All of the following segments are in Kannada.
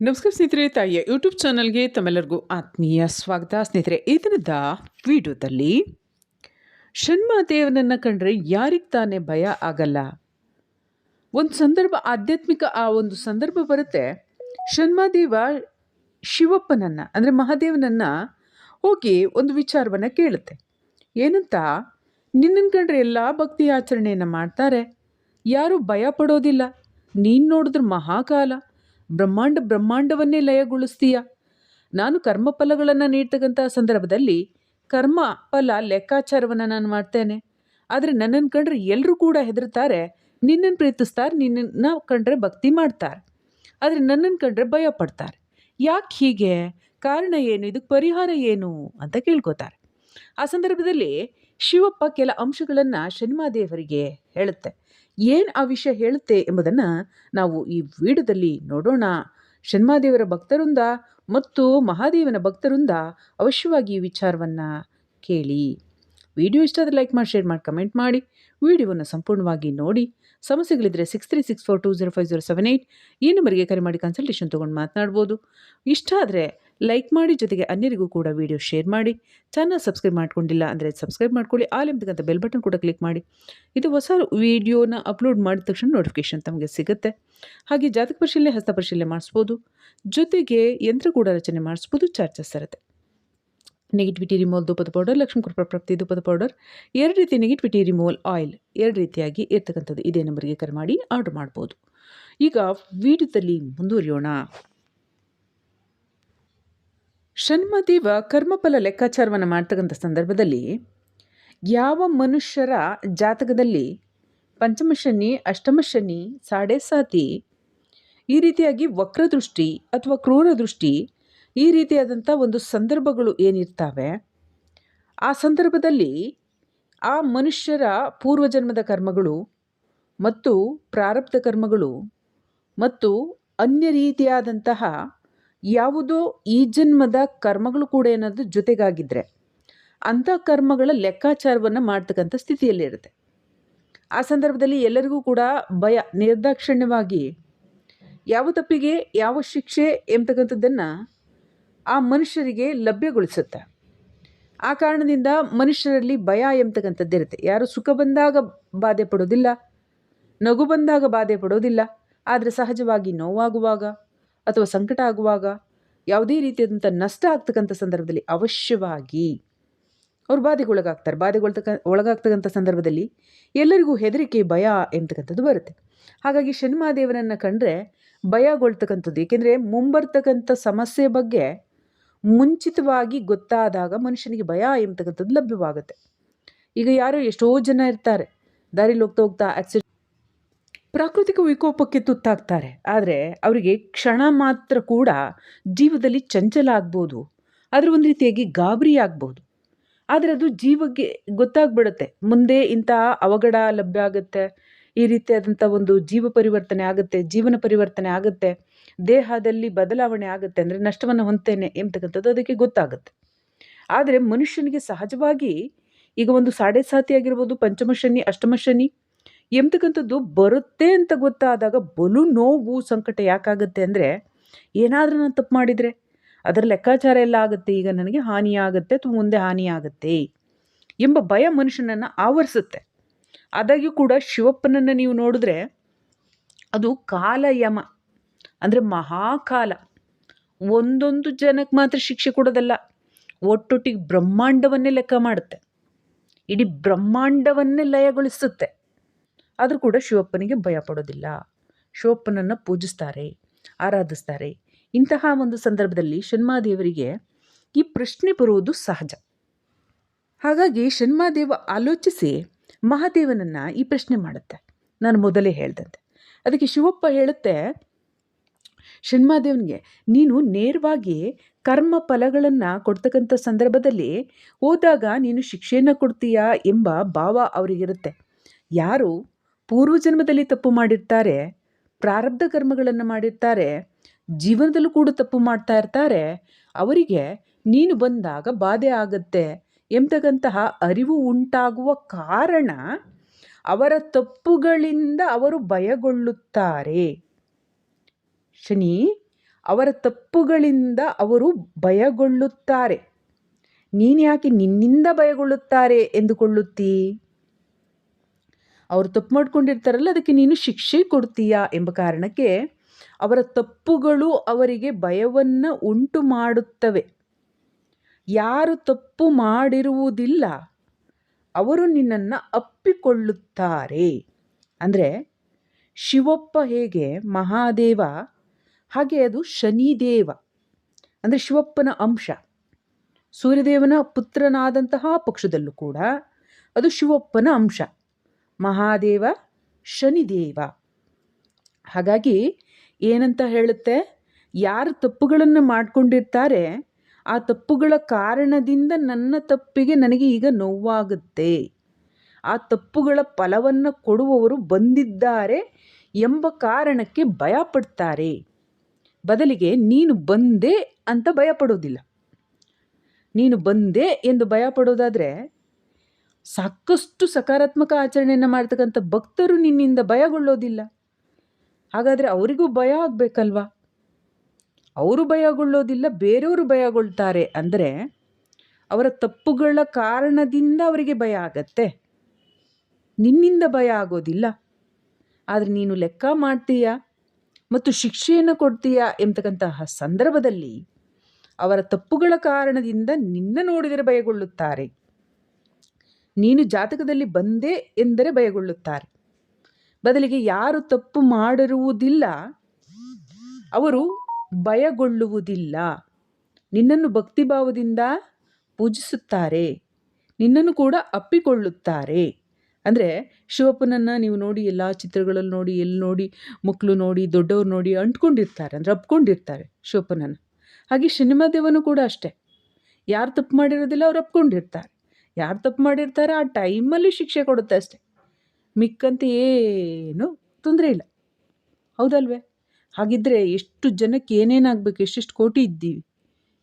ನಮಸ್ಕಾರ ಸ್ನೇಹಿತರೆ, ತಾಯಿಯ ಯೂಟ್ಯೂಬ್ ಚಾನಲ್ಗೆ ತಮ್ಮೆಲ್ಲರಿಗೂ ಆತ್ಮೀಯ ಸ್ವಾಗತ. ಸ್ನೇಹಿತರೆ, ಈ ದಿನದ ವಿಡಿಯೋದಲ್ಲಿ ಷಣ್ಮಾದೇವನನ್ನು ಕಂಡ್ರೆ ಯಾರಿಗೆ ತಾನೇ ಭಯ ಆಗಲ್ಲ? ಒಂದು ಸಂದರ್ಭ, ಆಧ್ಯಾತ್ಮಿಕ ಆ ಒಂದು ಸಂದರ್ಭ ಬರುತ್ತೆ. ಷಣ್ಮಾದೇವ ಶಿವಪ್ಪನನ್ನು, ಅಂದರೆ ಮಹಾದೇವನನ್ನು ಹೋಗಿ ಒಂದು ವಿಚಾರವನ್ನು ಕೇಳುತ್ತೆ. ಏನಂತ? ನಿನ್ನನ್ನು ಕಂಡ್ರೆ ಎಲ್ಲ ಭಕ್ತಿ ಆಚರಣೆಯನ್ನು ಮಾಡ್ತಾರೆ. ಯಾರೂ ಭಯ ಪಡೋದಿಲ್ಲ. ನೀನು ನೋಡಿದ್ರೆ ಮಹಾಕಾಲ. ಬ್ರಹ್ಮಾಂಡ ಬ್ರಹ್ಮಾಂಡವನ್ನೇ ಲಯಗೊಳಿಸ್ತೀಯ? ನಾನು ಕರ್ಮಫಲಗಳನ್ನು ನೀಡ್ತಕ್ಕಂಥ ಸಂದರ್ಭದಲ್ಲಿ ಕರ್ಮ ಫಲ ಲೆಕ್ಕಾಚಾರವನ್ನು ನಾನು ಮಾಡ್ತೇನೆ. ಆದರೆ ನನ್ನನ್ನು ಕಂಡ್ರೆ ಎಲ್ಲರೂ ಕೂಡ ಹೆದರ್ತಾರೆ ನಿನ್ನನ್ನು ಪ್ರೀತಿಸ್ತಾರೆ, ನಿನ್ನನ್ನು ಕಂಡ್ರೆ ಭಕ್ತಿ ಮಾಡ್ತಾರೆ. ಆದರೆ ನನ್ನನ್ನು ಕಂಡ್ರೆ ಭಯ ಪಡ್ತಾರೆ. ಯಾಕೆ ಹೀಗೆ? ಕಾರಣ ಏನು? ಇದಕ್ಕೆ ಪರಿಹಾರ ಏನು? ಅಂತ ಕೇಳ್ಕೋತಾರೆ. ಆ ಸಂದರ್ಭದಲ್ಲಿ ಶಿವಪ್ಪ ಕೆಲ ಅಂಶಗಳನ್ನು ಶನಿಮಾದೇವರಿಗೆ ಹೇಳುತ್ತೆ. ಏನು ಆ ವಿಷಯ ಹೇಳುತ್ತೆ ಎಂಬುದನ್ನು ನಾವು ಈ ವಿಡಿಯೋದಲ್ಲಿ ನೋಡೋಣ. ಶನ್ಮಾದೇವರ ಭಕ್ತರಿಂದ ಮತ್ತು ಮಹಾದೇವನ ಭಕ್ತರಿಂದ ಅವಶ್ಯವಾಗಿ ಈ ವಿಚಾರವನ್ನು ಕೇಳಿ. ವಿಡಿಯೋ ಇಷ್ಟ ಆದರೆ ಲೈಕ್ ಮಾಡಿ, ಶೇರ್ ಮಾಡಿ, ಕಮೆಂಟ್ ಮಾಡಿ. ವಿಡಿಯೋವನ್ನು ಸಂಪೂರ್ಣವಾಗಿ ನೋಡಿ. ಸಮಸ್ಯೆಗಳಿದ್ದರೆ six three six four two zero five zero seven eight ಈ ನಂಬರ್ಗೆ ಕರೆ ಮಾಡಿ ಕನ್ಸಲ್ಟೇಷನ್ ತೊಗೊಂಡು ಮಾತನಾಡ್ಬೋದು. ಇಷ್ಟ ಆದರೆ ಲೈಕ್ ಮಾಡಿ, ಜೊತೆಗೆ ಅನ್ಯರಿಗೂ ಕೂಡ ವಿಡಿಯೋ ಶೇರ್ ಮಾಡಿ. ಚಾನಲ್ ಸಬ್ಸ್ಕ್ರೈಬ್ ಮಾಡ್ಕೊಂಡಿಲ್ಲ ಅಂದರೆ ಸಬ್ಸ್ಕ್ರೈಬ್ ಮಾಡ್ಕೊಳ್ಳಿ. ಆಲ್ ಎಂಬತಕ್ಕಂಥ ಬೆಲ್ ಬಟನ್ ಕೂಡ ಕ್ಲಿಕ್ ಮಾಡಿ. ಇದು ಹೊಸ ವಿಡಿಯೋನ ಅಪ್ಲೋಡ್ ಮಾಡಿದ ತಕ್ಷಣ ನೋಟಿಫಿಕೇಷನ್ ತಮಗೆ ಸಿಗುತ್ತೆ. ಹಾಗೆ ಜಾತಕ ಪರಿಶೀಲನೆ, ಹಸ್ತ ಪರಿಶೀಲನೆ ಮಾಡಿಸ್ಬೋದು. ಜೊತೆಗೆ ಯಂತ್ರ ಕೂಡ ರಚನೆ ಮಾಡಿಸ್ಬೋದು. ಚಾರ್ಜಸ್ ಇರುತ್ತೆ ನೆಗೆಟಿವಿಟಿ ರಿಮೂವಲ್ ದೂಪದ ಪೌಡರ್ ಲಕ್ಷ್ಮೀ ಕೃಪಾ ಪ್ರಾಪ್ತಿ ದೂಪದ ಪೌಡರ್ ಎರಡು ರೀತಿ ನೆಗೆಟಿವಿಟಿ ರಿಮೂವಲ್ ಆಯಿಲ್ ಎರಡು ರೀತಿಯಾಗಿ ಇರ್ತಕ್ಕಂಥದ್ದು ಇದೇ ನಂಬರ್ಗೆ ಕರೆ ಮಾಡಿ ಆರ್ಡರ್ ಮಾಡ್ಬೋದು. ಈಗ ವಿಡಿಯೋದಲ್ಲಿ ಮುಂದುವರಿಯೋಣ. ಷಣ್ಮದೇವ ಕರ್ಮಫಲ ಲೆಕ್ಕಾಚಾರವನ್ನು ಮಾಡ್ತಕ್ಕಂಥ ಸಂದರ್ಭದಲ್ಲಿ ಯಾವ ಮನುಷ್ಯರ ಜಾತಕದಲ್ಲಿ ಪಂಚಮ ಶನಿ, ಅಷ್ಟಮ ಶನಿ, ಸಾಡೆ ಸಾತಿ ಈ ರೀತಿಯಾಗಿ ವಕ್ರದೃಷ್ಟಿ ಅಥವಾ ಕ್ರೂರ ದೃಷ್ಟಿ ಈ ರೀತಿಯಾದಂಥ ಒಂದು ಸಂದರ್ಭಗಳು ಏನಿರ್ತವೆ? ಆ ಸಂದರ್ಭದಲ್ಲಿ ಆ ಮನುಷ್ಯರ ಪೂರ್ವಜನ್ಮದ ಕರ್ಮಗಳು ಮತ್ತು ಪ್ರಾರಬ್ಧ ಕರ್ಮಗಳು ಮತ್ತು ಅನ್ಯ ರೀತಿಯಾದಂತಹ ಯಾವುದೋ ಈ ಜನ್ಮದ ಕರ್ಮಗಳು ಕೂಡ ಏನಾದರೂ ಜೊತೆಗಾಗಿದ್ದರೆ ಅಂಥ ಕರ್ಮಗಳ ಲೆಕ್ಕಾಚಾರವನ್ನು ಮಾಡ್ತಕ್ಕಂಥ ಸ್ಥಿತಿಯಲ್ಲಿರುತ್ತೆ ಆ ಸಂದರ್ಭದಲ್ಲಿ ಎಲ್ಲರಿಗೂ ಕೂಡ ಭಯ, ನಿರ್ದಾಕ್ಷಿಣ್ಯವಾಗಿ ಯಾವ ತಪ್ಪಿಗೆ ಯಾವ ಶಿಕ್ಷೆ ಎಂಬತಕ್ಕಂಥದ್ದನ್ನು ಆ ಮನುಷ್ಯರಿಗೆ ಲಭ್ಯಗೊಳಿಸುತ್ತೆ. ಆ ಕಾರಣದಿಂದ ಮನುಷ್ಯರಲ್ಲಿ ಭಯ ಎಂಬತಕ್ಕಂಥದ್ದಿರುತ್ತೆ ಯಾರು ಸುಖ ಬಂದಾಗ ಬಾಧೆ ಪಡೋದಿಲ್ಲ, ನಗು ಬಂದಾಗ ಬಾಧೆ ಪಡೋದಿಲ್ಲ, ಆದರೆ ಸಹಜವಾಗಿ ನೋವಾಗುವಾಗ ಅಥವಾ ಸಂಕಟ ಆಗುವಾಗ ಯಾವುದೇ ರೀತಿಯಾದಂಥ ನಷ್ಟ ಆಗ್ತಕ್ಕಂಥ ಸಂದರ್ಭದಲ್ಲಿ ಅವಶ್ಯವಾಗಿ ಅವ್ರು ಬಾಧೆಗೊಳಗಾಗ್ತಾರೆ. ಬಾಧೆಗೊಳ್ತಕ್ಕ, ಒಳಗಾಗ್ತಕ್ಕಂಥ ಸಂದರ್ಭದಲ್ಲಿ ಎಲ್ಲರಿಗೂ ಹೆದರಿಕೆ, ಭಯ ಎಂತಕ್ಕಂಥದ್ದು ಬರುತ್ತೆ. ಹಾಗಾಗಿ ಶನಿಮಹಾದೇವನನ್ನು ಕಂಡ್ರೆ ಭಯಗೊಳ್ತಕ್ಕಂಥದ್ದು. ಏಕೆಂದರೆ ಮುಂಬರ್ತಕ್ಕಂಥ ಸಮಸ್ಯೆ ಬಗ್ಗೆ ಮುಂಚಿತವಾಗಿ ಗೊತ್ತಾದಾಗ ಮನುಷ್ಯನಿಗೆ ಭಯ ಎಂಬತಕ್ಕಂಥದ್ದು ಲಭ್ಯವಾಗುತ್ತೆ. ಈಗ ಯಾರೋ ಎಷ್ಟೋ ಜನ ಇರ್ತಾರೆ. ದಾರಿಲಿ ಹೋಗ್ತಾ ಹೋಗ್ತಾ ಆಕ್ಸಿಡೆಂಟ್ ಪ್ರಾಕೃತಿಕ ವಿಕೋಪಕ್ಕೆ ತುತ್ತಾಗ್ತಾರೆ. ಆದರೆ ಅವರಿಗೆ ಕ್ಷಣ ಮಾತ್ರ ಕೂಡ ಜೀವದಲ್ಲಿ ಚಂಚಲ ಆಗ್ಬೋದು. ಅದರ ಒಂದು ರೀತಿಯಾಗಿ ಗಾಬರಿ ಆಗ್ಬೋದು. ಆದರೆ ಅದು ಜೀವಕ್ಕೆ ಗೊತ್ತಾಗ್ಬಿಡುತ್ತೆ. ಮುಂದೆ ಇಂತಹ ಅವಘಡ ಲಭ್ಯ ಆಗುತ್ತೆ. ಈ ರೀತಿಯಾದಂಥ ಒಂದು ಜೀವ ಪರಿವರ್ತನೆ ಆಗುತ್ತೆ, ಜೀವನ ಪರಿವರ್ತನೆ ಆಗುತ್ತೆ. ದೇಹದಲ್ಲಿ ಬದಲಾವಣೆ ಆಗುತ್ತೆ ಅಂದರೆ ನಷ್ಟವನ್ನು ಹೊಂದ್ತೇನೆ ಎಂಬತಕ್ಕಂಥದ್ದು ಅದಕ್ಕೆ ಗೊತ್ತಾಗುತ್ತೆ. ಆದರೆ ಮನುಷ್ಯನಿಗೆ ಸಹಜವಾಗಿ ಈಗ ಒಂದು ಸಾಡೆ ಸಾತಿ ಆಗಿರ್ಬೋದು, ಪಂಚಮ ಶನಿ, ಅಷ್ಟಮ ಶನಿ ಎಂಬತಕ್ಕಂಥದ್ದು ಬರುತ್ತೆ ಅಂತ ಗೊತ್ತಾದಾಗ ಬಲು ನೋವು ಸಂಕಟ ಯಾಕಾಗುತ್ತೆ ಅಂದರೆ ಏನಾದರೂ ನಾನು ತಪ್ಪು ಮಾಡಿದರೆ ಅದರ ಲೆಕ್ಕಾಚಾರ ಎಲ್ಲ ಆಗುತ್ತೆ, ಈಗ ನನಗೆ ಹಾನಿಯಾಗುತ್ತೆ ಅಥವಾ ಮುಂದೆ ಹಾನಿಯಾಗುತ್ತೆ ಎಂಬ ಭಯ ಮನುಷ್ಯನನ್ನು ಆವರಿಸುತ್ತೆ. ಆದಾಗ್ಯೂ ಕೂಡ ಶಿವಪ್ಪನನ್ನು ನೀವು ನೋಡಿದ್ರೆ ಅದು ಕಾಲಯಮ, ಅಂದರೆ ಮಹಾಕಾಲ. ಒಂದೊಂದು ಜನಕ್ಕೆ ಮಾತ್ರ ಶಿಕ್ಷೆ ಕೊಡೋದಲ್ಲ, ಒಟ್ಟೊಟ್ಟಿಗೆ ಬ್ರಹ್ಮಾಂಡವನ್ನೇ ಲೆಕ್ಕ ಮಾಡುತ್ತೆ. ಇಡೀ ಬ್ರಹ್ಮಾಂಡವನ್ನೇ ಲಯಗೊಳಿಸುತ್ತೆ. ಆದರೂ ಕೂಡ ಶಿವಪ್ಪನಿಗೆ ಭಯ ಪಡೋದಿಲ್ಲ. ಶಿವಪ್ಪನನ್ನು ಪೂಜಿಸ್ತಾರೆ, ಆರಾಧಿಸ್ತಾರೆ. ಇಂತಹ ಒಂದು ಸಂದರ್ಭದಲ್ಲಿ ಶನ್ಮಾದೇವರಿಗೆ ಈ ಪ್ರಶ್ನೆ ಬರುವುದು ಸಹಜ. ಹಾಗಾಗಿ ಶನ್ಮಾದೇವ ಆಲೋಚಿಸಿ ಮಹಾದೇವನನ್ನು ಈ ಪ್ರಶ್ನೆ ಮಾಡುತ್ತೆ. ನಾನು ಮೊದಲೇ ಹೇಳ್ದಂತೆ. ಅದಕ್ಕೆ ಶಿವಪ್ಪ ಹೇಳುತ್ತೆ ಶನ್ಮಾದೇವನಿಗೆ ನೀನು ನೇರವಾಗಿ ಕರ್ಮ ಫಲಗಳನ್ನು ಕೊಡ್ತಕ್ಕಂಥ ಸಂದರ್ಭದಲ್ಲಿ ಹೋದಾಗ ನೀನು ಶಿಕ್ಷೆಯನ್ನು ಕೊಡ್ತೀಯಾ ಎಂಬ ಭಾವ ಅವರಿಗಿರುತ್ತೆ. ಯಾರು ಪೂರ್ವಜನ್ಮದಲ್ಲಿ ತಪ್ಪು ಮಾಡಿರ್ತಾರೆ, ಪ್ರಾರಬ್ಧ ಕರ್ಮಗಳನ್ನು ಮಾಡಿರ್ತಾರೆ, ಜೀವನದಲ್ಲೂ ಕೂಡ ತಪ್ಪು ಮಾಡ್ತಾ ಇರ್ತಾರೆ, ಅವರಿಗೆ ನೀನು ಬಂದಾಗ ಬಾಧೆ ಆಗುತ್ತೆ ಎಂಬತಕ್ಕಂತಹ ಅರಿವು ಉಂಟಾಗುವ ಕಾರಣ ಅವರ ತಪ್ಪುಗಳಿಂದ ಅವರು ಭಯಗೊಳ್ಳುತ್ತಾರೆ. ಶನಿ, ಅವರ ತಪ್ಪುಗಳಿಂದ ಅವರು ಭಯಗೊಳ್ಳುತ್ತಾರೆ. ನೀನು ಯಾಕೆ ನಿನ್ನಿಂದ ಭಯಗೊಳ್ಳುತ್ತಾರೆ ಎಂದುಕೊಳ್ಳುತ್ತೀ? ಅವರು ತಪ್ಪು ಮಾಡ್ಕೊಂಡಿರ್ತಾರಲ್ಲ, ಅದಕ್ಕೆ ನೀನು ಶಿಕ್ಷೆ ಕೊಡ್ತೀಯಾ ಎಂಬ ಕಾರಣಕ್ಕೆ ಅವರ ತಪ್ಪುಗಳು ಅವರಿಗೆ ಭಯವನ್ನು ಉಂಟು ಮಾಡುತ್ತವೆ. ಯಾರು ತಪ್ಪು ಮಾಡಿರುವುದಿಲ್ಲ, ಅವರು ನಿನ್ನನ್ನು ಅಪ್ಪಿಕೊಳ್ಳುತ್ತಾರೆ. ಅಂದರೆ ಶಿವಪ್ಪ ಹೇಗೆ, ಮಹಾದೇವ, ಹಾಗೆ ಅದು ಶನಿದೇವ. ಅಂದರೆ ಶಿವಪ್ಪನ ಅಂಶ. ಸೂರ್ಯದೇವನ ಪುತ್ರನಾದಂತಹ ಪಕ್ಷದಲ್ಲೂ ಕೂಡ ಅದು ಶಿವಪ್ಪನ ಅಂಶ. ಮಹಾದೇವ ಶನಿದೇವ. ಹಾಗಾಗಿ ಏನಂತ ಹೇಳುತ್ತೆ? ಯಾರು ತಪ್ಪುಗಳನ್ನು ಮಾಡಿಕೊಂಡಿರ್ತಾರೆ, ಆ ತಪ್ಪುಗಳ ಕಾರಣದಿಂದ ನನ್ನ ತಪ್ಪಿಗೆ ನನಗೆ ಈಗ ನೋವಾಗುತ್ತೆ. ಆ ತಪ್ಪುಗಳ ಫಲವನ್ನು ಕೊಡುವವರು ಬಂದಿದ್ದಾರೆ ಎಂಬ ಕಾರಣಕ್ಕೆ ಭಯಪಡ್ತಾರೆ. ಬದಲಿಗೆ ನೀನು ಬಂದೆ ಅಂತ ಭಯಪಡೋದಿಲ್ಲ. ನೀನು ಬಂದೆ ಎಂದು ಭಯಪಡೋದಾದರೆ ಸಾಕಷ್ಟು ಸಕಾರಾತ್ಮಕ ಆಚರಣೆಯನ್ನು ಮಾಡ್ತಕ್ಕಂಥ ಭಕ್ತರು ನಿನ್ನಿಂದ ಭಯಗೊಳ್ಳೋದಿಲ್ಲ. ಹಾಗಾದರೆ ಅವರಿಗೂ ಭಯ ಆಗಬೇಕಲ್ವಾ? ಅವರು ಭಯಗೊಳ್ಳೋದಿಲ್ಲ, ಬೇರೆಯವರು ಭಯಗೊಳ್ತಾರೆ ಅಂದರೆ ಅವರ ತಪ್ಪುಗಳ ಕಾರಣದಿಂದ ಅವರಿಗೆ ಭಯ ಆಗತ್ತೆ. ನಿನ್ನಿಂದ ಭಯ ಆಗೋದಿಲ್ಲ. ಆದರೆ ನೀನು ಲೆಕ್ಕ ಮಾಡ್ತೀಯ? ಮತ್ತು ಶಿಕ್ಷೆಯನ್ನು ಕೊಡ್ತೀಯ? ಎಂಬತಕ್ಕಂತಹ ಸಂದರ್ಭದಲ್ಲಿ ಅವರ ತಪ್ಪುಗಳ ಕಾರಣದಿಂದ ನಿನ್ನ ನೋಡಿದರೆ ಭಯಗೊಳ್ಳುತ್ತಾರೆ. ನೀನು ಜಾತಕದಲ್ಲಿ ಬಂದೆ ಎಂದರೆ ಭಯಗೊಳ್ಳುತ್ತಾರೆ. ಬದಲಿಗೆ ಯಾರು ತಪ್ಪು ಮಾಡಿರುವುದಿಲ್ಲ, ಅವರು ಭಯಗೊಳ್ಳುವುದಿಲ್ಲ. ನಿನ್ನನ್ನು ಭಕ್ತಿಭಾವದಿಂದ ಪೂಜಿಸುತ್ತಾರೆ, ನಿನ್ನನ್ನು ಕೂಡ ಅಪ್ಪಿಕೊಳ್ಳುತ್ತಾರೆ. ಅಂದರೆ ಶಿವಪ್ಪನನ್ನು ನೀವು ನೋಡಿ, ಎಲ್ಲ ಚಿತ್ರಗಳಲ್ಲಿ ನೋಡಿ, ಎಲ್ಲಿ ನೋಡಿ, ಮಕ್ಕಳು ನೋಡಿ, ದೊಡ್ಡವರು ನೋಡಿ ಅಂಟ್ಕೊಂಡಿರ್ತಾರೆ, ಅಂದರೆ ಅಪ್ಕೊಂಡಿರ್ತಾರೆ ಶಿವಪ್ಪನನ್ನು. ಹಾಗೆ ದೇವನು ಕೂಡ ಅಷ್ಟೇ. ಯಾರು ತಪ್ಪು ಮಾಡಿರೋದಿಲ್ಲ, ಅವ್ರು ಅಪ್ಕೊಂಡಿರ್ತಾರೆ. ಯಾರು ತಪ್ಪು ಮಾಡಿರ್ತಾರೆ, ಆ ಟೈಮಲ್ಲಿ ಶಿಕ್ಷೆ ಕೊಡುತ್ತೆ ಅಷ್ಟೆ. ಮಿಕ್ಕಂತ ಏನು ತೊಂದರೆ ಇಲ್ಲ. ಹೌದಲ್ವೇ? ಹಾಗಿದ್ದರೆ ಎಷ್ಟು ಜನಕ್ಕೆ ಏನೇನಾಗಬೇಕು ಎಷ್ಟೆಷ್ಟು ಕೋಟಿ ಇದ್ದೀವಿ?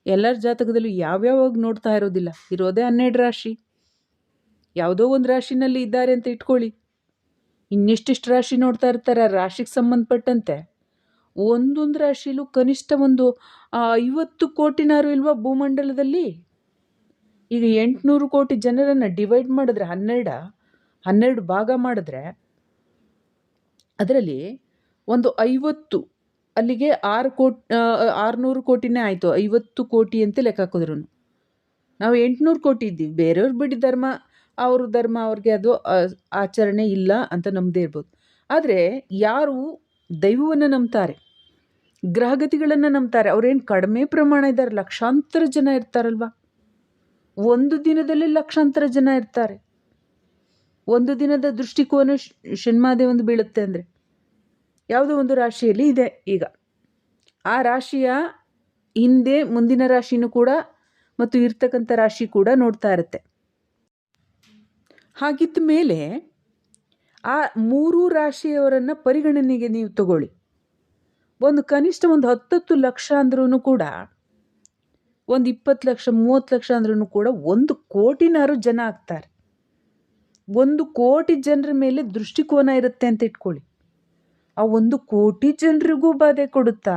ಎಲ್ಲರ ಜಾತಕದಲ್ಲೂ ಯಾವ್ಯಾವಾಗ ನೋಡ್ತಾ ಇರೋದಿಲ್ಲ. ಇರೋದೇ ಹನ್ನೆರಡು ರಾಶಿ. ಯಾವುದೋ ಒಂದು ರಾಶಿನಲ್ಲಿ ಇದ್ದಾರೆ ಅಂತ ಇಟ್ಕೊಳ್ಳಿ. ಇನ್ನೆಷ್ಟೆಷ್ಟು ರಾಶಿ ನೋಡ್ತಾ ಇರ್ತಾರೆ ರಾಶಿಗೆ ಸಂಬಂಧಪಟ್ಟಂತೆ. ಒಂದೊಂದು ರಾಶಿಲೂ ಕನಿಷ್ಠ ಒಂದು ಐವತ್ತು ಕೋಟಿನಾರು ಇಲ್ವಾ ಭೂಮಂಡಲದಲ್ಲಿ? ಈಗ ಎಂಟುನೂರು ಕೋಟಿ ಜನರನ್ನು ಡಿವೈಡ್ ಮಾಡಿದ್ರೆ ಹನ್ನೆರಡ, ಹನ್ನೆರಡು ಭಾಗ ಮಾಡಿದ್ರೆ ಅದರಲ್ಲಿ ಒಂದು ಐವತ್ತು, ಅಲ್ಲಿಗೆ ಆರು ಕೋಟಿ ಆರುನೂರು ಕೋಟಿನೇ ಆಯಿತು, ಐವತ್ತು ಕೋಟಿ ಅಂತ ಲೆಕ್ಕ ಹಾಕಿದ್ರು ನಾವು ಎಂಟುನೂರು ಕೋಟಿ ಇದ್ದೀವಿ, ಬೇರೆಯವ್ರು ಬಿಡಿ ಧರ್ಮ, ಅವ್ರ ಧರ್ಮ ಅವ್ರಿಗೆ ಅದು ಆಚರಣೆ ಇಲ್ಲ ಅಂತ ನಮ್ಮದೇ ಇರ್ಬೋದು. ಆದರೆ ಯಾರು ದೈವವನ್ನು ನಂಬ್ತಾರೆ, ಗ್ರಹಗತಿಗಳನ್ನು ನಂಬ್ತಾರೆ, ಅವ್ರೇನು ಕಡಿಮೆ ಪ್ರಮಾಣ ಇದ್ದಾರೆ, ಲಕ್ಷಾಂತರ ಜನ ಇರ್ತಾರಲ್ವ? ಒಂದು ದಿನದಲ್ಲಿ ಲಕ್ಷಾಂತರ ಜನ ಇರ್ತಾರೆ. ಒಂದು ದಿನದ ದೃಷ್ಟಿಕೋನ ಒಂದು ಬೀಳುತ್ತೆ ಅಂದರೆ ಯಾವುದೋ ಒಂದು ರಾಶಿಯಲ್ಲಿ ಇದೆ ಈಗ. ಆ ರಾಶಿಯ ಹಿಂದೆ ಮುಂದಿನ ರಾಶಿನೂ ಕೂಡ ಮತ್ತು ಇರ್ತಕ್ಕಂಥ ರಾಶಿ ಕೂಡ ನೋಡ್ತಾ ಇರುತ್ತೆ. ಹಾಗಿದ್ದ ಮೇಲೆ ಆ ಮೂರು ರಾಶಿಯವರನ್ನು ಪರಿಗಣನೆಗೆ ನೀವು ತಗೊಳ್ಳಿ. ಒಂದು ಕನಿಷ್ಠ ಒಂದು ಹತ್ತತ್ತು ಲಕ್ಷ ಅಂದ್ರೂ ಕೂಡ ಒಂದು ಇಪ್ಪತ್ತು ಲಕ್ಷ, ಮೂವತ್ತು ಲಕ್ಷ ಅಂದ್ರೂ ಕೂಡ ಒಂದು ಕೋಟಿನಾರು ಜನ ಆಗ್ತಾರೆ. ಒಂದು ಕೋಟಿ ಜನರ ಮೇಲೆ ದೃಷ್ಟಿಕೋನ ಇರುತ್ತೆ ಅಂತ ಇಟ್ಕೊಳ್ಳಿ. ಆ ಒಂದು ಕೋಟಿ ಜನರಿಗೂ ಬಾಧೆ ಕೊಡುತ್ತಾ?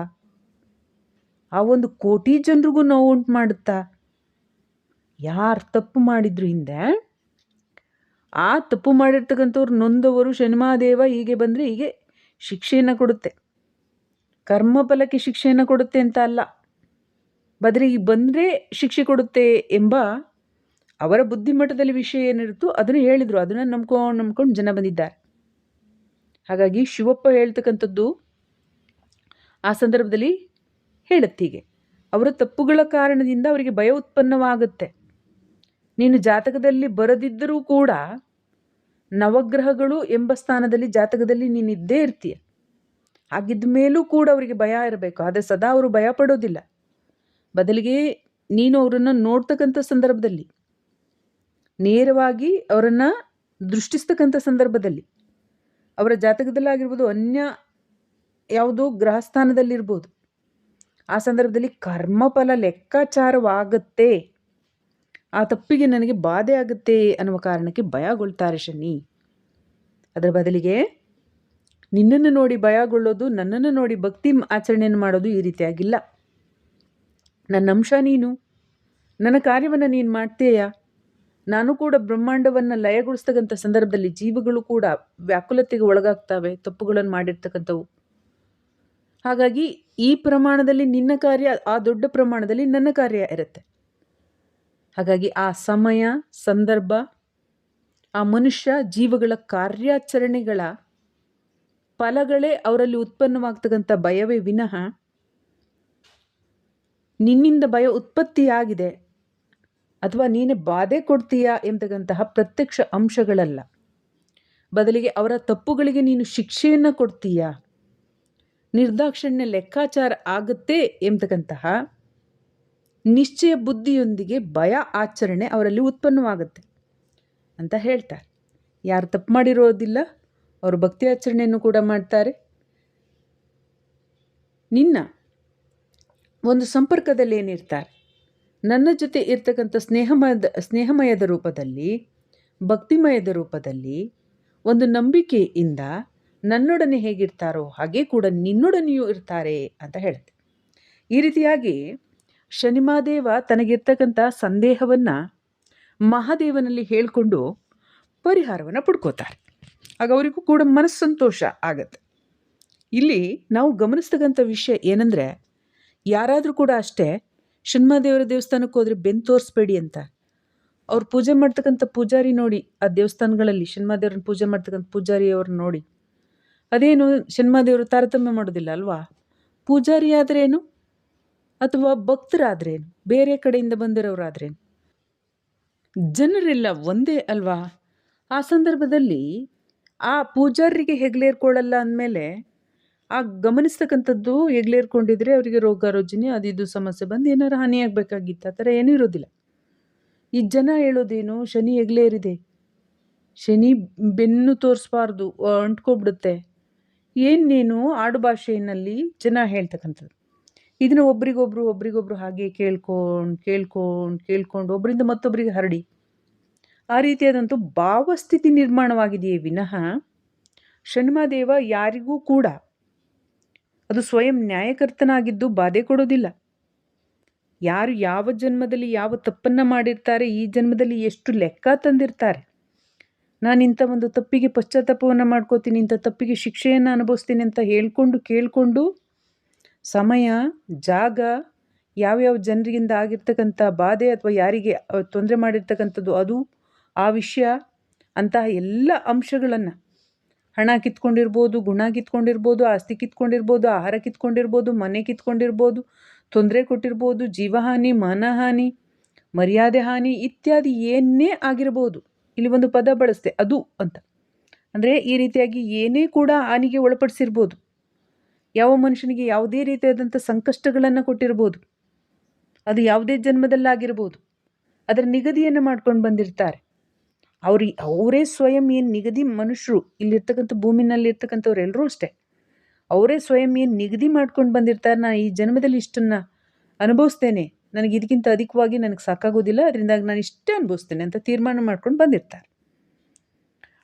ಆ ಒಂದು ಕೋಟಿ ಜನರಿಗೂ ನೋವು ಉಂಟು ಮಾಡುತ್ತಾ? ಯಾರು ತಪ್ಪು ಮಾಡಿದ್ರು ಹಿಂದೆ? ಆ ತಪ್ಪು ಮಾಡಿರ್ತಕ್ಕಂಥವ್ರು ನೊಂದವರು ಶನಿಮಾದೇವ ಹೀಗೆ ಬಂದರೆ ಹೀಗೆ ಶಿಕ್ಷೆಯನ್ನು ಕೊಡುತ್ತೆ. ಕರ್ಮಫಲಕ್ಕೆ ಶಿಕ್ಷೆಯನ್ನು ಕೊಡುತ್ತೆ ಅಂತ ಅಲ್ಲ. ಬದಲಿಗೆ ಬಂದರೆ ಶಿಕ್ಷೆ ಕೊಡುತ್ತೆ ಎಂಬ ಅವರ ಬುದ್ಧಿಮಟ್ಟದಲ್ಲಿ ವಿಷಯ ಏನಿರುತ್ತೋ ಅದನ್ನು ಹೇಳಿದರು. ಅದನ್ನು ನಂಬ್ಕೊಂಡು ನಂಬ್ಕೊಂಡು ಜನ ಬಂದಿದ್ದಾರೆ. ಹಾಗಾಗಿ ಶಿವಪ್ಪ ಹೇಳ್ತಕ್ಕಂಥದ್ದು ಆ ಸಂದರ್ಭದಲ್ಲಿ ಹೇಳುತ್ತೀಗೆ ಅವರ ತಪ್ಪುಗಳ ಕಾರಣದಿಂದ ಅವರಿಗೆ ಭಯ ಉತ್ಪನ್ನವಾಗುತ್ತೆ. ನೀನು ಜಾತಕದಲ್ಲಿ ಬರದಿದ್ದರೂ ಕೂಡ ನವಗ್ರಹಗಳು ಎಂಬ ಸ್ಥಾನದಲ್ಲಿ ಜಾತಕದಲ್ಲಿ ನೀನಿದ್ದೇ ಇರ್ತೀಯ. ಹಾಗಿದ್ದ ಮೇಲೂ ಕೂಡ ಅವರಿಗೆ ಭಯ ಇರಬೇಕು. ಆದರೆ ಸದಾ ಅವರು ಭಯ ಪಡೋದಿಲ್ಲ. ಬದಲಿಗೆ ನೀನು ಅವರನ್ನು ನೋಡ್ತಕ್ಕಂಥ ಸಂದರ್ಭದಲ್ಲಿ, ನೇರವಾಗಿ ಅವರನ್ನು ದೃಷ್ಟಿಸ್ತಕ್ಕಂಥ ಸಂದರ್ಭದಲ್ಲಿ, ಅವರ ಜಾತಕದಲ್ಲಾಗಿರ್ಬೋದು, ಅನ್ಯ ಯಾವುದೋ ಗ್ರಹಸ್ಥಾನದಲ್ಲಿರ್ಬೋದು ಆ ಸಂದರ್ಭದಲ್ಲಿ ಕರ್ಮಫಲ ಲೆಕ್ಕಾಚಾರವಾಗುತ್ತೆ, ಆ ತಪ್ಪಿಗೆ ನನಗೆ ಬಾಧೆ ಆಗುತ್ತೆ ಅನ್ನುವ ಕಾರಣಕ್ಕೆ ಭಯಗೊಳ್ತಾರೆ ಶನಿ. ಅದರ ಬದಲಿಗೆ ನಿನ್ನನ್ನು ನೋಡಿ ಭಯಗೊಳ್ಳೋದು ನನ್ನನ್ನು ನೋಡಿ ಭಕ್ತಿ ಆಚರಣೆಯನ್ನು ಮಾಡೋದು ಈ ರೀತಿಯಾಗಿಲ್ಲ. ನನ್ನ ಅಂಶ ನೀನು? ನನ್ನ ಕಾರ್ಯವನ್ನು ನೀನು ಮಾಡ್ತೀಯಾ? ನಾನು ಕೂಡ ಬ್ರಹ್ಮಾಂಡವನ್ನು ಲಯಗೊಳಿಸ್ತಕ್ಕಂಥ ಸಂದರ್ಭದಲ್ಲಿ ಜೀವಗಳು ಕೂಡ ವ್ಯಾಕುಲತೆಗೆ ಒಳಗಾಗ್ತವೆ, ತಪ್ಪುಗಳನ್ನು ಮಾಡಿರ್ತಕ್ಕಂಥವು. ಹಾಗಾಗಿ ಈ ಪ್ರಮಾಣದಲ್ಲಿ ನಿನ್ನ ಕಾರ್ಯ, ಆ ದೊಡ್ಡ ಪ್ರಮಾಣದಲ್ಲಿ ನನ್ನ ಕಾರ್ಯ ಇರುತ್ತೆ. ಹಾಗಾಗಿ ಆ ಸಮಯ, ಸಂದರ್ಭ, ಆ ಮನುಷ್ಯ ಜೀವಗಳ ಕಾರ್ಯಾಚರಣೆಗಳ ಫಲಗಳೇ ಅವರಲ್ಲಿ ಉತ್ಪನ್ನವಾಗ್ತಕ್ಕಂಥ ಭಯವೇ ವಿನಃ ನಿನ್ನಿಂದ ಭಯ ಉತ್ಪತ್ತಿಯಾಗಿದೆ. ಅಥವಾ ನೀನೆ ಬಾಧೆ ಕೊಡ್ತೀಯಾ ಎಂಬತಕ್ಕಂತಹ ಪ್ರತ್ಯಕ್ಷ ಅಂಶಗಳಲ್ಲ. ಬದಲಿಗೆ ಅವರ ತಪ್ಪುಗಳಿಗೆ ನೀನು ಶಿಕ್ಷೆಯನ್ನು ಕೊಡ್ತೀಯಾ? ನಿರ್ದಾಕ್ಷಿಣ್ಯ ಲೆಕ್ಕಾಚಾರ ಆಗುತ್ತೆ ಎಂಬತಕ್ಕಂತಹ ನಿಶ್ಚಯ ಬುದ್ಧಿಯೊಂದಿಗೆ ಭಯ ಆಚರಣೆ ಅವರಲ್ಲಿ ಉತ್ಪನ್ನವಾಗುತ್ತೆ ಅಂತ ಹೇಳ್ತಾರೆ. ಯಾರು ತಪ್ಪು ಮಾಡಿರೋದಿಲ್ಲ, ಅವರು ಭಕ್ತಿ ಆಚರಣೆಯನ್ನು ಕೂಡ ಮಾಡ್ತಾರೆ. ನಿನ್ನ ಒಂದು ಸಂಪರ್ಕದಲ್ಲೇನಿರ್ತಾರೆ ನನ್ನ ಜೊತೆ ಇರ್ತಕ್ಕಂಥ ಸ್ನೇಹಮಯದ ಸ್ನೇಹಮಯದ ರೂಪದಲ್ಲಿ, ಭಕ್ತಿಮಯದ ರೂಪದಲ್ಲಿ ಒಂದು ನಂಬಿಕೆಯಿಂದ ನನ್ನೊಡನೆ ಹೇಗಿರ್ತಾರೋ ಹಾಗೆ ಕೂಡ ನಿನ್ನೊಡನೆಯೂ ಇರ್ತಾರೆ ಅಂತ ಹೇಳುತ್ತೆ. ಈ ರೀತಿಯಾಗಿ ಶನಿಮಾದೇವ ತನಗಿರ್ತಕ್ಕಂಥ ಸಂದೇಹವನ್ನು ಮಹಾದೇವನಲ್ಲಿ ಹೇಳಿಕೊಂಡು ಪರಿಹಾರವನ್ನು ಪಡ್ಕೋತಾರೆ. ಆಗ ಅವರಿಗೂ ಕೂಡ ಮನಸ್ಸಂತೋಷ ಆಗತ್ತೆ. ಇಲ್ಲಿ ನಾವು ಗಮನಿಸ್ತಕ್ಕಂಥ ವಿಷಯ ಏನಂದರೆ ಯಾರಾದರೂ ಕೂಡ ಅಷ್ಟೇ ಶನ್ಮಾದೇವರ ದೇವಸ್ಥಾನಕ್ಕೆ ಹೋದರೆ ಬೆನ್ನು ತೋರಿಸ್ಬೇಡಿ ಅಂತ. ಅವ್ರು ಪೂಜೆ ಮಾಡ್ತಕ್ಕಂಥ ಪೂಜಾರಿ ನೋಡಿ, ಆ ದೇವಸ್ಥಾನಗಳಲ್ಲಿ ಶನ್ಮಾದೇವ್ರನ್ನ ಪೂಜೆ ಮಾಡ್ತಕ್ಕಂಥ ಪೂಜಾರಿಯವ್ರನ್ನ ನೋಡಿ. ಅದೇನು ಶನ್ಮಾದೇವರು ತಾರತಮ್ಯ ಮಾಡೋದಿಲ್ಲ ಅಲ್ವಾ? ಪೂಜಾರಿ ಆದ್ರೇನು ಅಥವಾ ಭಕ್ತರಾದ್ರೇನು? ಬೇರೆ ಕಡೆಯಿಂದ ಬಂದಿರೋರಾದ್ರೇನು? ಜನರೆಲ್ಲ ಒಂದೇ ಅಲ್ವಾ? ಆ ಸಂದರ್ಭದಲ್ಲಿ ಆ ಪೂಜಾರಿಗೆ ಹೆಗ್ಲೇರ್ಕೊಳ್ಳಲ್ಲ ಅಂದಮೇಲೆ ಆ ಗಮನಿಸ್ತಕ್ಕಂಥದ್ದು ಹೆಗ್ಲೇರ್ಕೊಂಡಿದ್ರೆ ಅವರಿಗೆ ರೋಗ ರುಜಿನಿ ಅದು ಇದು ಸಮಸ್ಯೆ ಬಂದು ಏನಾರು ಹಾನಿಯಾಗಬೇಕಾಗಿತ್ತು ಆ ಥರ ಏನೂ ಇರೋದಿಲ್ಲ. ಈ ಜನ ಹೇಳೋದೇನು, ಶನಿ ಹೆಗ್ಲೇರಿದೆ ಶನಿ ಬೆನ್ನು ತೋರಿಸ್ಬಾರ್ದು, ಅಂಟ್ಕೊಬಿಡುತ್ತೆ. ಏನೇನು ಆಡುಭಾಷೆಯಲ್ಲಿ ಆಡು ಭಾಷೆಯಲ್ಲಿ ಜನ ಹೇಳ್ತಕ್ಕಂಥದ್ದು. ಇದನ್ನು ಒಬ್ರಿಗೊಬ್ರು ಒಬ್ರಿಗೊಬ್ರು ಹಾಗೆ ಕೇಳ್ಕೊಂಡು ಕೇಳ್ಕೊಂಡು ಕೇಳ್ಕೊಂಡು ಒಬ್ಬರಿಂದ ಮತ್ತೊಬ್ಬರಿಗೆ ಹರಡಿ. ಆ ರೀತಿಯಾದಂಥ ಭಾವಸ್ಥಿತಿ ನಿರ್ಮಾಣವಾಗಿದೆಯೇ ವಿನಃ ಶನಿಮಾದೇವ ಯಾರಿಗೂ ಕೂಡ ಅದು ಸ್ವಯಂ ನ್ಯಾಯಕರ್ತನಾಗಿದ್ದು ಬಾಧೆ ಕೊಡೋದಿಲ್ಲ. ಯಾರು ಯಾವ ಜನ್ಮದಲ್ಲಿ ಯಾವ ತಪ್ಪನ್ನು ಮಾಡಿರ್ತಾರೆ, ಈ ಜನ್ಮದಲ್ಲಿ ಎಷ್ಟು ಲೆಕ್ಕ ತಂದಿರ್ತಾರೆ. ನಾನು ಇಂಥ ಒಂದು ತಪ್ಪಿಗೆ ಪಶ್ಚಾತ್ತಾಪವನ್ನು ಮಾಡ್ಕೋತೀನಿ, ಇಂಥ ತಪ್ಪಿಗೆ ಶಿಕ್ಷೆಯನ್ನು ಅನುಭವಿಸ್ತೀನಿ ಅಂತ ಹೇಳ್ಕೊಂಡು ಕೇಳಿಕೊಂಡು ಸಮಯ, ಜಾಗ, ಯಾವ್ಯಾವ ಜನರಿಂದ ಆಗಿರ್ತಕ್ಕಂಥ ಬಾಧೆ ಅಥವಾ ಯಾರಿಗೆ ತೊಂದರೆ ಮಾಡಿರ್ತಕ್ಕಂಥದ್ದು ಅದು, ಆ ವಿಷಯ, ಅಂತಹ ಎಲ್ಲ ಅಂಶಗಳನ್ನು ಹಣ ಕಿತ್ಕೊಂಡಿರ್ಬೋದು, ಗುಣ ಕಿತ್ಕೊಂಡಿರ್ಬೋದು, ಆಸ್ತಿ ಕಿತ್ಕೊಂಡಿರ್ಬೋದು, ಆಹಾರ ಕಿತ್ಕೊಂಡಿರ್ಬೋದು, ಮನೆ ಕಿತ್ಕೊಂಡಿರ್ಬೋದು, ತೊಂದರೆ ಕೊಟ್ಟಿರ್ಬೋದು, ಜೀವಹಾನಿ, ಮಾನಹಾನಿ, ಮರ್ಯಾದೆ ಹಾನಿ ಇತ್ಯಾದಿ ಏನೇ ಆಗಿರ್ಬೋದು. ಇಲ್ಲಿ ಒಂದು ಪದ ಬಳಸ್ತೆ ಅದು ಅಂತ. ಅಂದರೆ ಈ ರೀತಿಯಾಗಿ ಏನೇ ಕೂಡ ಹಾನಿಗೆ ಒಳಪಡಿಸಿರ್ಬೋದು. ಯಾವ ಮನುಷ್ಯನಿಗೆ ಯಾವುದೇ ರೀತಿಯಾದಂಥ ಸಂಕಷ್ಟಗಳನ್ನು ಕೊಟ್ಟಿರ್ಬೋದು. ಅದು ಯಾವುದೇ ಜನ್ಮದಲ್ಲಾಗಿರ್ಬೋದು. ಅದರ ನಿಗದಿಯನ್ನು ಮಾಡ್ಕೊಂಡು ಬಂದಿರ್ತಾರೆ. ಅವ್ರಿಗೆ ಅವರೇ ಸ್ವಯಂ ಏನು ನಿಗದಿ ಮನುಷ್ಯರು ಇಲ್ಲಿರ್ತಕ್ಕಂಥ ಭೂಮಿನಲ್ಲಿರ್ತಕ್ಕಂಥವ್ರು ಎಲ್ಲರೂ ಅಷ್ಟೇ. ಅವರೇ ಸ್ವಯಂ ಏನು ನಿಗದಿ ಮಾಡ್ಕೊಂಡು ಬಂದಿರ್ತಾರೆ ನಾನು ಈ ಜನ್ಮದಲ್ಲಿ ಇಷ್ಟನ್ನು ಅನುಭವಿಸ್ತೇನೆ. ನನಗೆ ಇದಕ್ಕಿಂತ ಅಧಿಕವಾಗಿ ನನಗೆ ಸಾಕಾಗೋದಿಲ್ಲ, ಅದರಿಂದಾಗಿ ನಾನು ಇಷ್ಟೇ ಅನುಭವಿಸ್ತೇನೆ ಅಂತ ತೀರ್ಮಾನ ಮಾಡ್ಕೊಂಡು ಬಂದಿರ್ತಾರೆ.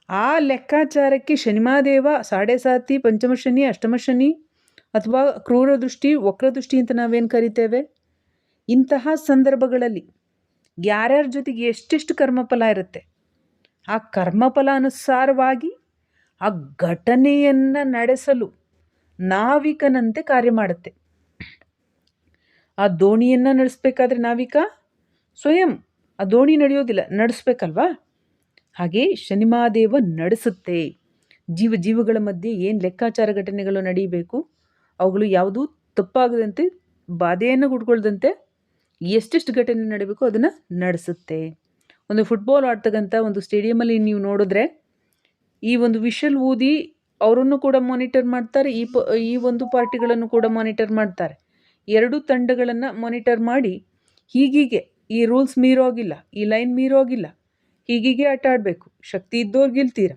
ಆ ಲೆಕ್ಕಾಚಾರಕ್ಕೆ ಶನಿಮಾದೇವ ಸಾಡೆ ಸಾತಿ ಪಂಚಮ ಶನಿ, ಅಷ್ಟಮ ಶನಿ ಅಥವಾ ಕ್ರೂರ ದೃಷ್ಟಿ ವಕ್ರದೃಷ್ಟಿ ಅಂತ ನಾವೇನು ಕರಿತೇವೆ? ಇಂತಹ ಸಂದರ್ಭಗಳಲ್ಲಿ ಯಾರ್ಯಾರ ಜೊತೆಗೆ ಎಷ್ಟೆಷ್ಟು ಕರ್ಮಫಲ ಇರುತ್ತೆ? ಆ ಕರ್ಮಫಲ ಅನುಸಾರವಾಗಿ ಆ ಘಟನೆಯನ್ನು ನಡೆಸಲು ನಾವಿಕನಂತೆ ಕಾರ್ಯ ಮಾಡುತ್ತೆ. ಆ ದೋಣಿಯನ್ನು ನಡೆಸಬೇಕಾದ್ರೆ ನಾವಿಕ ಸ್ವಯಂ ಆ ದೋಣಿ ನಡೆಯೋದಿಲ್ಲ, ನಡೆಸ್ಬೇಕಲ್ವಾ? ಹಾಗೆ ಶನಿಮಾದೇವ ನಡೆಸುತ್ತೆ. ಜೀವ ಜೀವಗಳ ಮಧ್ಯೆ ಏನು ಲೆಕ್ಕಾಚಾರ ಘಟನೆಗಳು ನಡೀಬೇಕು, ಅವುಗಳು ಯಾವುದೂ ತಪ್ಪಾಗದಂತೆ, ಬಾಧೆಯನ್ನು ಗುಡ್ಕೊಳ್ದಂತೆ ಎಷ್ಟೆಷ್ಟು ಘಟನೆ ನಡೀಬೇಕು ಅದನ್ನು ನಡೆಸುತ್ತೆ. ಒಂದು ಫುಟ್ಬಾಲ್ ಆಡ್ತಕ್ಕಂಥ ಒಂದು ಸ್ಟೇಡಿಯಮಲ್ಲಿ ನೀವು ನೋಡಿದ್ರೆ, ಈ ಒಂದು ವಿಷಲ್ ಊದಿ ಅವರನ್ನು ಕೂಡ ಮಾನಿಟರ್ ಮಾಡ್ತಾರೆ, ಈ ಪ, ಈ ಒಂದು ಪಾರ್ಟಿಗಳನ್ನು ಕೂಡ ಮಾನಿಟರ್ ಮಾಡ್ತಾರೆ. ಎರಡು ತಂಡಗಳನ್ನು ಮಾನಿಟರ್ ಮಾಡಿ ಹೀಗೀಗೆ ಈ ರೂಲ್ಸ್ ಮೀರೋಗಿಲ್ಲ ಈ ಲೈನ್ ಮೀರೋಗಿಲ್ಲ ಹೀಗೀಗೆ ಆಟ ಆಡಬೇಕು. ಶಕ್ತಿ ಇದ್ದವ್ರು ಗೆಲ್ತೀರ.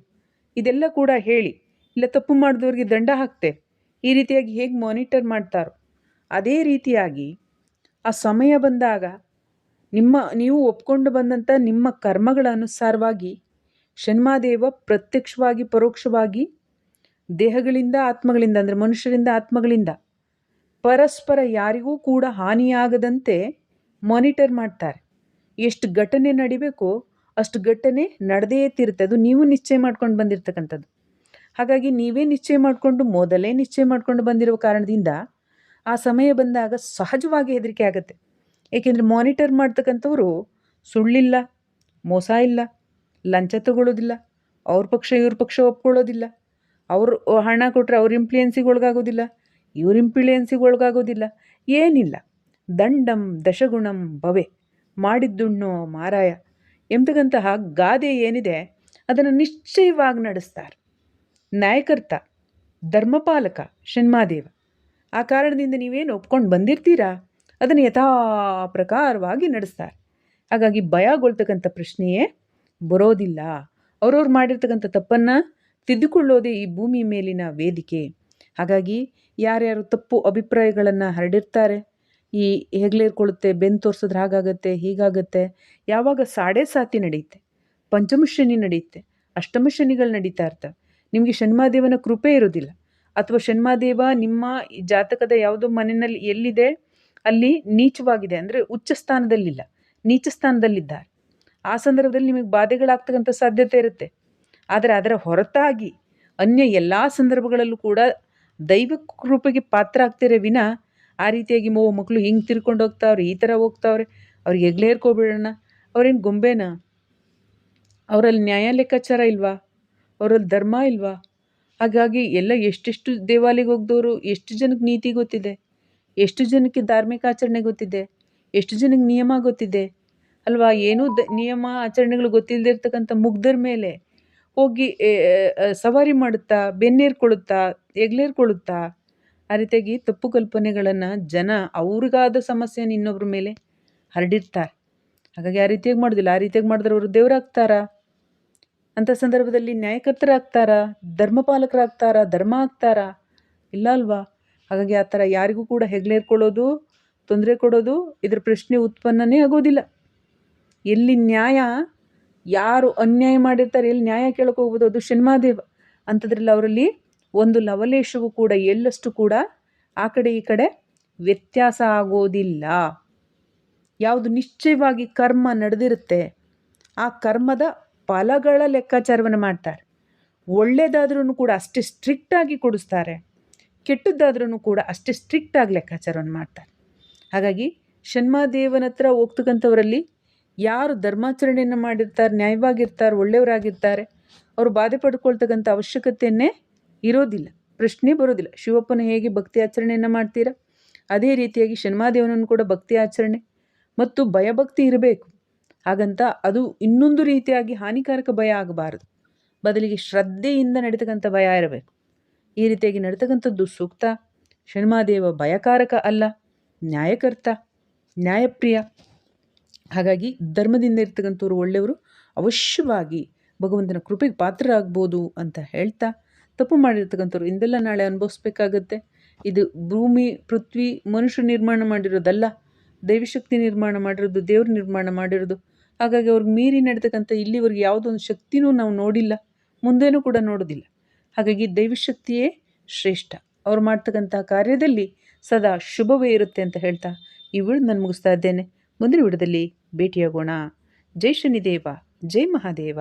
ಇದೆಲ್ಲ ಕೂಡ ಹೇಳಿ, ಇಲ್ಲ ತಪ್ಪು ಮಾಡಿದವ್ರಿಗೆ ದಂಡ ಹಾಕ್ತೆ. ಈ ರೀತಿಯಾಗಿ ಹೇಗೆ ಮಾನಿಟರ್ ಮಾಡ್ತಾರೋ, ಅದೇ ರೀತಿಯಾಗಿ ಆ ಸಮಯ ಬಂದಾಗ ನಿಮ್ಮ, ನೀವು ಒಪ್ಕೊಂಡು ಬಂದಂಥ ನಿಮ್ಮ ಕರ್ಮಗಳ ಅನುಸಾರವಾಗಿ ಷಣ್ಮಾದೇವ ಪ್ರತ್ಯಕ್ಷವಾಗಿ, ಪರೋಕ್ಷವಾಗಿ ದೇಹಗಳಿಂದ, ಆತ್ಮಗಳಿಂದ, ಅಂದರೆ ಮನುಷ್ಯರಿಂದ, ಆತ್ಮಗಳಿಂದ ಪರಸ್ಪರ ಯಾರಿಗೂ ಕೂಡ ಹಾನಿಯಾಗದಂತೆ ಮಾನಿಟರ್ ಮಾಡ್ತಾರೆ. ಎಷ್ಟು ಘಟನೆ ನಡಿಬೇಕೋ ಅಷ್ಟು ಘಟನೆ ನಡೆದೇ ತಿರುತ್ತೆ. ಅದು ನೀವು ನಿಶ್ಚಯ ಮಾಡ್ಕೊಂಡು ಬಂದಿರತಕ್ಕಂಥದ್ದು. ಹಾಗಾಗಿ ನೀವೇ ನಿಶ್ಚಯ ಮಾಡಿಕೊಂಡು, ಮೊದಲೇ ನಿಶ್ಚಯ ಮಾಡಿಕೊಂಡು ಬಂದಿರುವ ಕಾರಣದಿಂದ ಆ ಸಮಯ ಬಂದಾಗ ಸಹಜವಾಗಿ ಹೆದರಿಕೆ ಆಗುತ್ತೆ. ಏಕೆಂದರೆ ಮಾನಿಟರ್ ಮಾಡ್ತಕ್ಕಂಥವ್ರು ಸುಳ್ಳಿಲ್ಲ, ಮೋಸ ಇಲ್ಲ, ಲಂಚ ತಗೊಳ್ಳೋದಿಲ್ಲ, ಅವ್ರ ಪಕ್ಷ ಇವ್ರ ಪಕ್ಷ ಒಪ್ಕೊಳ್ಳೋದಿಲ್ಲ, ಅವರು ಹಣ ಕೊಟ್ಟರೆ ಅವ್ರ ಇಂಪ್ಲುಯೆನ್ಸಿಗೆ ಒಳಗಾಗೋದಿಲ್ಲ, ಇವ್ರ ಇಂಪ್ಲುಯೆನ್ಸಿಗೆ ಒಳಗಾಗೋದಿಲ್ಲ, ಏನಿಲ್ಲ. ದಂಡಂ ದಶಗುಣಂ ಭವೆ, ಮಾಡಿದ್ದುಣ್ಣೋ ಮಾರಾಯ. ಎಂಬತಕ್ಕಂತಹ ಗಾದೆ ಏನಿದೆ, ಅದನ್ನು ನಿಶ್ಚಯವಾಗಿ ನಡೆಸ್ತಾರೆ. ನ್ಯಾಯಕರ್ತ, ಧರ್ಮಪಾಲಕ ಶನ್ಮಾದೇವ ಆ ಕಾರಣದಿಂದ ನೀವೇನು ಒಪ್ಕೊಂಡು ಬಂದಿರ್ತೀರಾ? ಅದನ್ನು ಯಥಾ ಪ್ರಕಾರವಾಗಿ ನಡೆಸ್ತಾರೆ. ಹಾಗಾಗಿ ಭಯಗೊಳ್ತಕ್ಕಂಥ ಪ್ರಶ್ನೆಯೇ ಬರೋದಿಲ್ಲ. ಅವ್ರವ್ರು ಮಾಡಿರ್ತಕ್ಕಂಥ ತಪ್ಪನ್ನು ತಿದ್ದುಕೊಳ್ಳೋದೇ ಈ ಭೂಮಿ ಮೇಲಿನ ವೇದಿಕೆ. ಹಾಗಾಗಿ ಯಾರ್ಯಾರು ತಪ್ಪು ಅಭಿಪ್ರಾಯಗಳನ್ನು ಹರಡಿರ್ತಾರೆ, ಈ ಹೆಗ್ಲೇರ್ಕೊಳ್ಳುತ್ತೆ ಬೆನ್ನು ತೋರಿಸಿದ್ರೆ ಹಾಗಾಗತ್ತೆ, ಹೀಗಾಗತ್ತೆ, ಯಾವಾಗ ಸಾಡೆ ಸಾತಿ ನಡೆಯುತ್ತೆ, ಪಂಚಮ ಶನಿ ನಡೆಯುತ್ತೆ, ಅಷ್ಟಮ ಶನಿಗಳು ನಡೀತಾ ಇರ್ತವೆ ನಿಮಗೆ ಷಣ್ಮಾದೇವನ ಕೃಪೆ ಇರೋದಿಲ್ಲ. ಅಥವಾ ಷಣ್ಮಾದೇವ ನಿಮ್ಮ ಜಾತಕದ ಯಾವುದೋ ಮನೆಯಲ್ಲಿ ಎಲ್ಲಿದೆ ಅಲ್ಲಿ ನೀಚವಾಗಿದೆ ಅಂದರೆ ಉಚ್ಚ ಸ್ಥಾನದಲ್ಲಿಲ್ಲ, ನೀಚ ಸ್ಥಾನದಲ್ಲಿದ್ದಾರೆ. ಆ ಸಂದರ್ಭದಲ್ಲಿ ನಿಮಗೆ ಬಾಧೆಗಳಾಗ್ತಕ್ಕಂಥ ಸಾಧ್ಯತೆ ಇರುತ್ತೆ. ಆದರೆ ಅದರ ಹೊರತಾಗಿ ಅನ್ಯ ಎಲ್ಲ ಸಂದರ್ಭಗಳಲ್ಲೂ ಕೂಡ ದೈವ ಕೃಪೆಗೆ ಪಾತ್ರ ಆಗ್ತಿರೋ ವಿನ, ಆ ರೀತಿಯಾಗಿ ಮೋ ಮಕ್ಕಳು ಹಿಂಗೆ ತಿರ್ಕೊಂಡು ಹೋಗ್ತಾವ್ರೆ, ಈ ಥರ ಹೋಗ್ತಾವ್ರೆ, ಅವ್ರಿಗೆ ಹೆಗ್ಲೇರ್ಕೋಬಿಡೋಣ ಅವ್ರೇನು ಗೊಂಬೆನಾ? ಅವರಲ್ಲಿ ನ್ಯಾಯ ಲೆಕ್ಕಾಚಾರ ಇಲ್ವಾ? ಅವರಲ್ಲಿ ಧರ್ಮ ಇಲ್ವಾ? ಹಾಗಾಗಿ ಎಲ್ಲ ಎಷ್ಟೆಷ್ಟು ದೇವಾಲಯಕ್ಕೆ ಹೋಗ್ದವರು ಎಷ್ಟು ಜನಕ್ಕೆ ನೀತಿ ಗೊತ್ತಿದೆ? ಎಷ್ಟು ಜನಕ್ಕೆ ಧಾರ್ಮಿಕ ಆಚರಣೆ ಗೊತ್ತಿದೆ? ಎಷ್ಟು ಜನಕ್ಕೆ ನಿಯಮ ಗೊತ್ತಿದೆ? ಅಲ್ವಾ? ಏನೂ ದ, ನಿಯಮ, ಆಚರಣೆಗಳು ಗೊತ್ತಿಲ್ಲದೆ ಇರ್ತಕ್ಕಂಥ ಮುಗ್ಧರ ಮೇಲೆ ಹೋಗಿ ಸವಾರಿ ಮಾಡುತ್ತಾ ಬೆನ್ನೇರ್ಕೊಳ್ಳುತ್ತಾ ಎಗ್ಲೇರ್ಕೊಳ್ಳುತ್ತಾ ಆ ರೀತಿಯಾಗಿ ತಪ್ಪು ಕಲ್ಪನೆಗಳನ್ನು ಜನ ಅವ್ರಿಗಾದ ಸಮಸ್ಯೆಯನ್ನು ಇನ್ನೊಬ್ಬರ ಮೇಲೆ ಹರಡಿರ್ತಾರೆ. ಹಾಗಾಗಿ ಆ ರೀತಿಯಾಗಿ ಮಾಡೋದಿಲ್ಲ. ಆ ರೀತಿಯಾಗಿ ಮಾಡಿದ್ರೆ ಅವರು ದೇವರಾಗ್ತಾರಾ? ಅಂಥ ಸಂದರ್ಭದಲ್ಲಿ ನ್ಯಾಯಕರ್ತರಾಗ್ತಾರಾ? ಧರ್ಮಪಾಲಕರಾಗ್ತಾರಾ? ಧರ್ಮ ಆಗ್ತಾರಾ? ಇಲ್ಲ ಅಲ್ವಾ? ಹಾಗಾಗಿ ಆ ಥರ ಯಾರಿಗೂ ಕೂಡ ಹೆಗ್ಲೇರ್ಕೊಳ್ಳೋದು ತೊಂದರೆ ಕೊಡೋದು, ಇದರ ಪ್ರಶ್ನೆ ಉತ್ಪನ್ನನೇ ಆಗೋದಿಲ್ಲ. ಎಲ್ಲಿ ನ್ಯಾಯ, ಯಾರು ಅನ್ಯಾಯ ಮಾಡಿರ್ತಾರೆ, ಎಲ್ಲಿ ನ್ಯಾಯ ಕೇಳಕ್ಕೆ ಹೋಗ್ಬೋದು, ಅದು ಶನ್ಮಾದೇವ ಅಂಥದ್ರಲ್ಲಿ ಅವರಲ್ಲಿ ಒಂದು ಲವಲೇಶವು ಕೂಡ, ಎಲ್ಲಷ್ಟು ಕೂಡ ಆ ಕಡೆ ಈ ಕಡೆ ವ್ಯತ್ಯಾಸ ಆಗೋದಿಲ್ಲ. ಯಾವುದು ನಿಶ್ಚಯವಾಗಿ ಕರ್ಮ ನಡೆದಿರುತ್ತೆ, ಆ ಕರ್ಮದ ಫಲಗಳ ಲೆಕ್ಕಾಚಾರವನ್ನು ಮಾಡ್ತಾರೆ. ಒಳ್ಳೆಯದಾದ್ರೂ ಕೂಡ ಅಷ್ಟೇ ಸ್ಟ್ರಿಕ್ಟಾಗಿ ಕೊಡಿಸ್ತಾರೆ. ಕೆಟ್ಟದ್ದಾದ್ರೂ ಕೂಡ ಅಷ್ಟೇ ಸ್ಟ್ರಿಕ್ಟಾಗಿ ಲೆಕ್ಕಾಚಾರವನ್ನು ಮಾಡ್ತಾರೆ. ಹಾಗಾಗಿ ಷಣ್ಮಾದೇವನ ಹತ್ರ ಹೋಗ್ತಕ್ಕಂಥವರಲ್ಲಿ ಯಾರು ಧರ್ಮಾಚರಣೆಯನ್ನು ಮಾಡಿರ್ತಾರೆ, ನ್ಯಾಯವಾಗಿರ್ತಾರೆ, ಒಳ್ಳೆಯವರಾಗಿರ್ತಾರೆ, ಅವರು ಬಾಧೆ ಪಡ್ಕೊಳ್ತಕ್ಕಂಥ ಅವಶ್ಯಕತೆಯನ್ನೇ ಇರೋದಿಲ್ಲ, ಪ್ರಶ್ನೆ ಬರೋದಿಲ್ಲ. ಶಿವಪ್ಪನ ಹೇಗೆ ಭಕ್ತಿ ಆಚರಣೆಯನ್ನು ಮಾಡ್ತೀರಾ? ಅದೇ ರೀತಿಯಾಗಿ ಶನ್ಮಾದೇವನನ್ನು ಕೂಡ ಭಕ್ತಿ ಆಚರಣೆ ಮತ್ತು ಭಯಭಕ್ತಿ ಇರಬೇಕು. ಹಾಗಂತ ಅದು ಇನ್ನೊಂದು ರೀತಿಯಾಗಿ ಹಾನಿಕಾರಕ ಭಯ ಆಗಬಾರದು. ಬದಲಿಗೆ ಶ್ರದ್ಧೆಯಿಂದ ನಡೀತಕ್ಕಂಥ ಭಯ ಇರಬೇಕು. ಈ ರೀತಿಯಾಗಿ ನಡೀತಕ್ಕಂಥದ್ದು ಸೂಕ್ತ. ಶನಿಮಾದೇವ ಭಯಕಾರಕ ಅಲ್ಲ, ನ್ಯಾಯಕರ್ತ, ನ್ಯಾಯಪ್ರಿಯ. ಹಾಗಾಗಿ ಧರ್ಮದಿಂದ ಇರ್ತಕ್ಕಂಥವ್ರು ಒಳ್ಳೆಯವರು ಅವಶ್ಯವಾಗಿ ಭಗವಂತನ ಕೃಪೆಗೆ ಪಾತ್ರರಾಗ್ಬೋದು ಅಂತ ಹೇಳ್ತಾ, ತಪ್ಪು ಮಾಡಿರ್ತಕ್ಕಂಥವ್ರು ಇಂದೆಲ್ಲ ನಾಳೆ ಅನುಭವಿಸ್ಬೇಕಾಗತ್ತೆ. ಇದು ಭೂಮಿ, ಪೃಥ್ವಿ, ಮನುಷ್ಯ ನಿರ್ಮಾಣ ಮಾಡಿರೋದಲ್ಲ, ದೈವಶಕ್ತಿ ನಿರ್ಮಾಣ ಮಾಡಿರೋದು, ದೇವ್ರ ನಿರ್ಮಾಣ ಮಾಡಿರೋದು. ಹಾಗಾಗಿ ಅವ್ರಿಗೆ ಮೀರಿ ನಡೀತಕ್ಕಂಥ ಇಲ್ಲಿವರೆಗೆ ಯಾವುದೋ ಒಂದು ಶಕ್ತಿನೂ ನಾವು ನೋಡಿಲ್ಲ, ಮುಂದೇನೂ ಕೂಡ ನೋಡೋದಿಲ್ಲ. ಹಾಗಾಗಿ ದೈವಶಕ್ತಿಯೇ ಶ್ರೇಷ್ಠ. ಅವ್ರು ಮಾಡ್ತಕ್ಕಂಥ ಕಾರ್ಯದಲ್ಲಿ ಸದಾ ಶುಭವೇ ಇರುತ್ತೆ ಅಂತ ಹೇಳ್ತಾ ಈ ವಿಡಿಯೋ ನಾನು ಮುಗಿಸ್ತಾ ಇದ್ದೇನೆ. ಮುಂದಿನ ವಿಡಿಯೋದಲ್ಲಿ ಭೇಟಿಯಾಗೋಣ. ಜೈ ಶನಿದೇವ, ಜೈ ಮಹಾದೇವ.